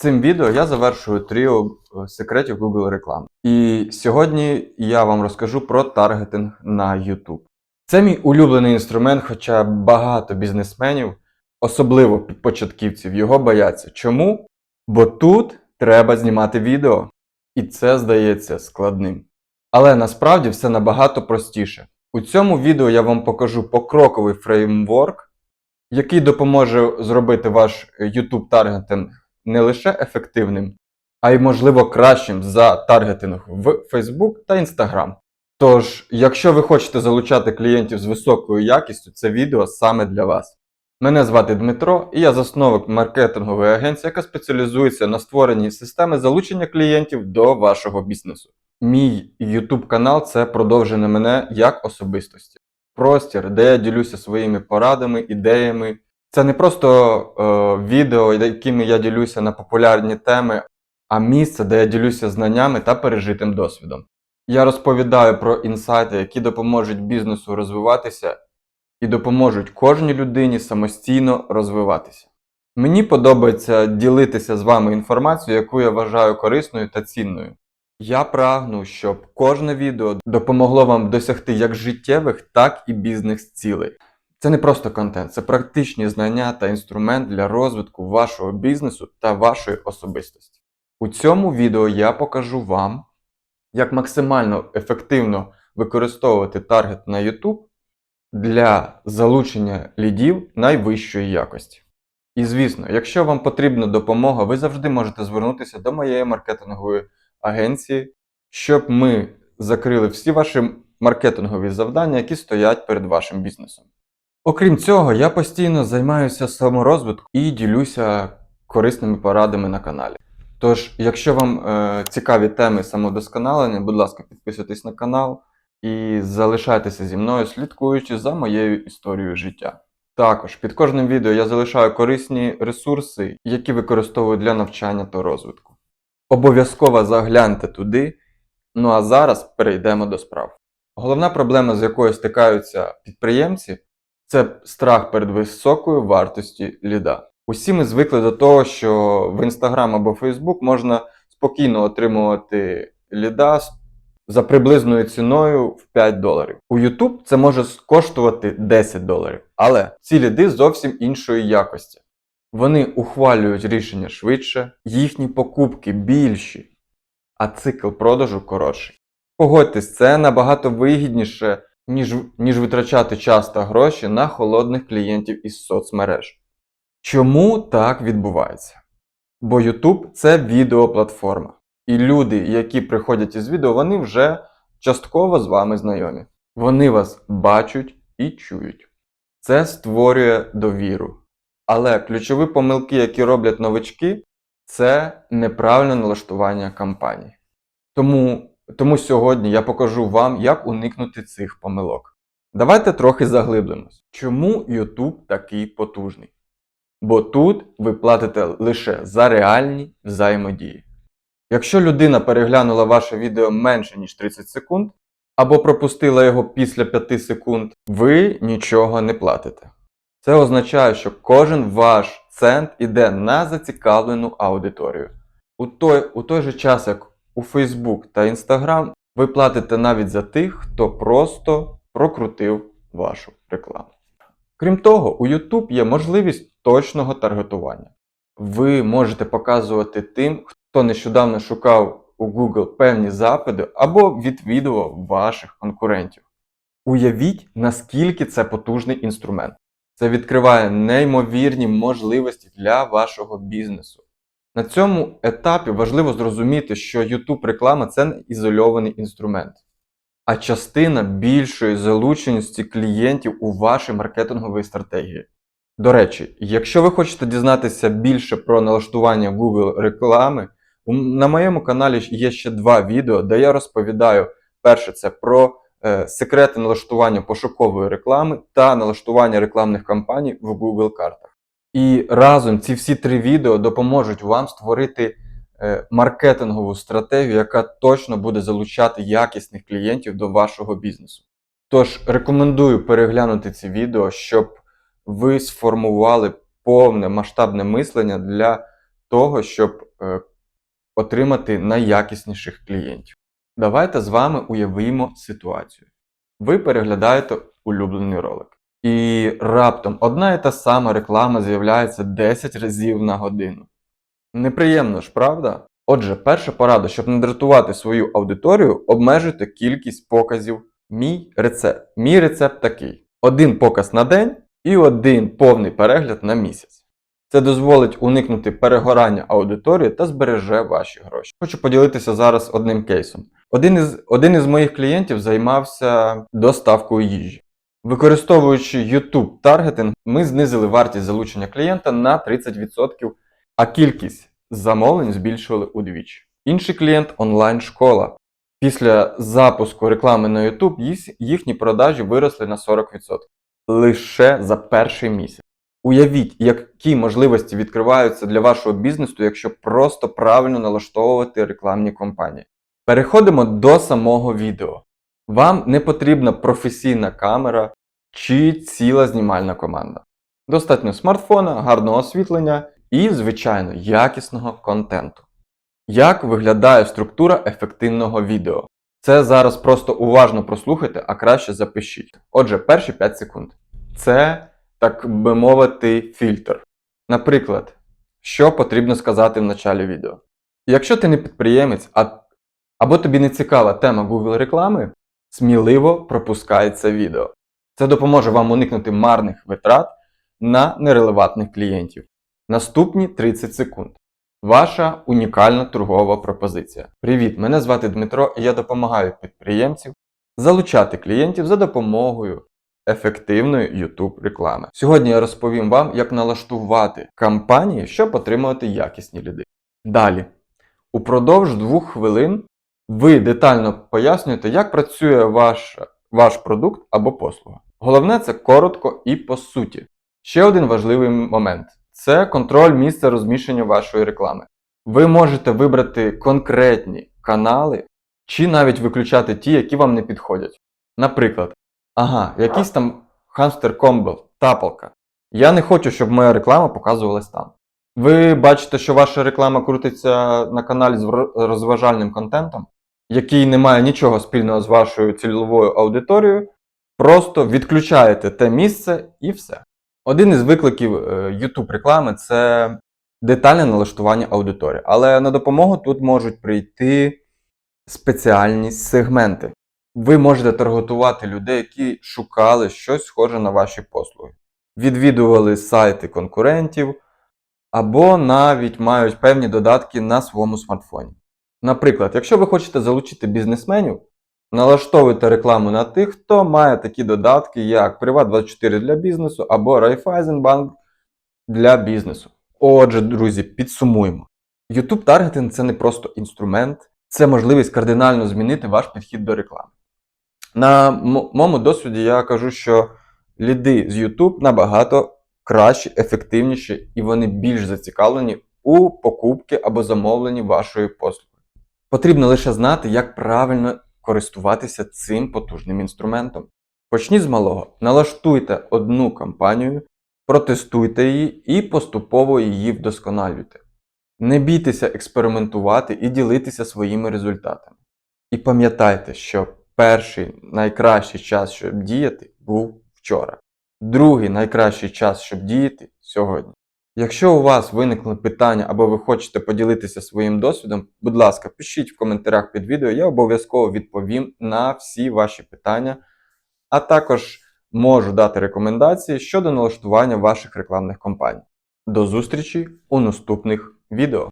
Цим відео я завершую тріо е, секретів Google реклам. І сьогодні я вам розкажу про таргетинг на YouTube. Це мій улюблений інструмент, хоча багато бізнесменів, особливо початківців, його бояться. Чому? Бо тут треба знімати відео. І це здається складним. Але насправді все набагато простіше. У цьому відео я вам покажу покроковий фреймворк, який допоможе зробити ваш YouTube таргетинг не лише ефективним, а й, можливо, кращим за таргетинг в Facebook та Instagram. Тож, якщо ви хочете залучати клієнтів з високою якістю, це відео саме для вас. Мене звати Дмитро, і я засновник маркетингової агенції, яка спеціалізується на створенні системи залучення клієнтів до вашого бізнесу. Мій YouTube канал це продовження мене як особистості. Простір, де я ділюся своїми порадами, ідеями. Це не просто е, відео, якими я ділюся на популярні теми, а місце, де я ділюся знаннями та пережитим досвідом. Я розповідаю про інсайти, які допоможуть бізнесу розвиватися і допоможуть кожній людині самостійно розвиватися. Мені подобається ділитися з вами інформацією, яку я вважаю корисною та цінною. Я прагну, щоб кожне відео допомогло вам досягти як життєвих, так і бізнес-цілей. Це не просто контент, це практичні знання та інструмент для розвитку вашого бізнесу та вашої особистості. У цьому відео я покажу вам, як максимально ефективно використовувати таргет на YouTube для залучення лідів найвищої якості. І звісно, якщо вам потрібна допомога, ви завжди можете звернутися до моєї маркетингової агенції, щоб ми закрили всі ваші маркетингові завдання, які стоять перед вашим бізнесом. Окрім цього, я постійно займаюся саморозвитком і ділюся корисними порадами на каналі. Тож, якщо вам е, цікаві теми самодосконалення, будь ласка, підписуйтесь на канал і залишайтеся зі мною, слідкуючи за моєю історією життя. Також під кожним відео я залишаю корисні ресурси, які використовую для навчання та розвитку. Обов'язково загляньте туди. Ну а зараз перейдемо до справ. Головна проблема, з якою стикаються підприємці, це страх перед високою вартості ліда. Усі ми звикли до того, що в Instagram або Facebook можна спокійно отримувати ліда за приблизною ціною в 5 доларів. У YouTube це може коштувати 10 доларів. Але ці ліди зовсім іншої якості. Вони ухвалюють рішення швидше, їхні покупки більші, а цикл продажу коротший. Погодьтесь, це набагато вигідніше, ніж, ніж витрачати час та гроші на холодних клієнтів із соцмереж. Чому так відбувається? Бо YouTube це відеоплатформа. І люди, які приходять із відео, вони вже частково з вами знайомі. Вони вас бачать і чують. Це створює довіру. Але ключові помилки, які роблять новички, це неправильне налаштування кампанії. Тому, тому сьогодні я покажу вам, як уникнути цих помилок. Давайте трохи заглиблимось. Чому YouTube такий потужний? Бо тут ви платите лише за реальні взаємодії. Якщо людина переглянула ваше відео менше, ніж 30 секунд, або пропустила його після 5 секунд, ви нічого не платите. Це означає, що кожен ваш цент іде на зацікавлену аудиторію. У той, у той же час, як у Facebook та Instagram, ви платите навіть за тих, хто просто прокрутив вашу рекламу. Крім того, у YouTube є можливість точного таргетування. Ви можете показувати тим, хто нещодавно шукав у Google певні запити або відвідував ваших конкурентів. Уявіть, наскільки це потужний інструмент. Це відкриває неймовірні можливості для вашого бізнесу. На цьому етапі важливо зрозуміти, що YouTube реклама це не ізольований інструмент, а частина більшої залученості клієнтів у вашій маркетинговій стратегії. До речі, якщо ви хочете дізнатися більше про налаштування Google реклами, на моєму каналі є ще два відео, де я розповідаю перше це про е, секрети налаштування пошукової реклами та налаштування рекламних кампаній в Google картах. І разом ці всі три відео допоможуть вам створити е, маркетингову стратегію, яка точно буде залучати якісних клієнтів до вашого бізнесу. Тож рекомендую переглянути ці відео, щоб ви сформували повне масштабне мислення для того, щоб е, отримати найякісніших клієнтів. Давайте з вами уявимо ситуацію. Ви переглядаєте улюблений ролик. І раптом одна і та сама реклама з'являється 10 разів на годину. Неприємно ж, правда? Отже, перша порада, щоб не дратувати свою аудиторію, обмежуйте кількість показів. Мій рецепт. Мій рецепт такий: один показ на день і один повний перегляд на місяць. Це дозволить уникнути перегорання аудиторії та збереже ваші гроші. Хочу поділитися зараз одним кейсом. Один із, один із моїх клієнтів займався доставкою їжі. Використовуючи YouTube таргетинг, ми знизили вартість залучення клієнта на 30%, а кількість замовлень збільшували удвічі. Інший клієнт онлайн-школа. Після запуску реклами на YouTube їхні продажі виросли на 40% лише за перший місяць. Уявіть, які можливості відкриваються для вашого бізнесу, якщо просто правильно налаштовувати рекламні кампанії. Переходимо до самого відео. Вам не потрібна професійна камера чи ціла знімальна команда. Достатньо смартфона, гарного освітлення і, звичайно, якісного контенту. Як виглядає структура ефективного відео? Це зараз просто уважно прослухайте, а краще запишіть. Отже, перші 5 секунд. Це, так би мовити, фільтр. Наприклад, що потрібно сказати в началі відео. Якщо ти не підприємець, а, або тобі не цікава тема Google реклами, сміливо пропускай це відео. Це допоможе вам уникнути марних витрат на нерелевантних клієнтів. Наступні 30 секунд. Ваша унікальна торгова пропозиція. Привіт! Мене звати Дмитро і я допомагаю підприємців залучати клієнтів за допомогою ефективної YouTube реклами. Сьогодні я розповім вам, як налаштувати кампанії, щоб отримувати якісні ліди. Далі, упродовж двох хвилин ви детально пояснюєте, як працює ваш, ваш продукт або послуга. Головне це коротко і по суті. Ще один важливий момент це контроль місця розміщення вашої реклами. Ви можете вибрати конкретні канали чи навіть виключати ті, які вам не підходять. Наприклад, ага, якийсь там хамстер комбо, тапалка. Я не хочу, щоб моя реклама показувалась там. Ви бачите, що ваша реклама крутиться на каналі з розважальним контентом, який не має нічого спільного з вашою цільовою аудиторією. Просто відключаєте те місце і все. Один із викликів е, YouTube реклами це детальне налаштування аудиторії. Але на допомогу тут можуть прийти спеціальні сегменти. Ви можете таргетувати людей, які шукали щось схоже на ваші послуги, відвідували сайти конкурентів або навіть мають певні додатки на своєму смартфоні. Наприклад, якщо ви хочете залучити бізнесменів, налаштовуйте рекламу на тих, хто має такі додатки, як Privat24 для бізнесу або Raiffeisenbank для бізнесу. Отже, друзі, підсумуємо. YouTube таргетинг це не просто інструмент, це можливість кардинально змінити ваш підхід до реклами. На мо- моєму досвіді я кажу, що ліди з YouTube набагато кращі, ефективніші і вони більш зацікавлені у покупці або замовленні вашої послуги. Потрібно лише знати, як правильно користуватися цим потужним інструментом. Почніть з малого, налаштуйте одну кампанію, протестуйте її і поступово її вдосконалюйте. Не бійтеся експериментувати і ділитися своїми результатами. І пам'ятайте, що перший найкращий час, щоб діяти, був вчора. Другий найкращий час, щоб діяти сьогодні. Якщо у вас виникли питання або ви хочете поділитися своїм досвідом, будь ласка, пишіть в коментарях під відео, я обов'язково відповім на всі ваші питання, а також можу дати рекомендації щодо налаштування ваших рекламних кампаній. До зустрічі у наступних відео.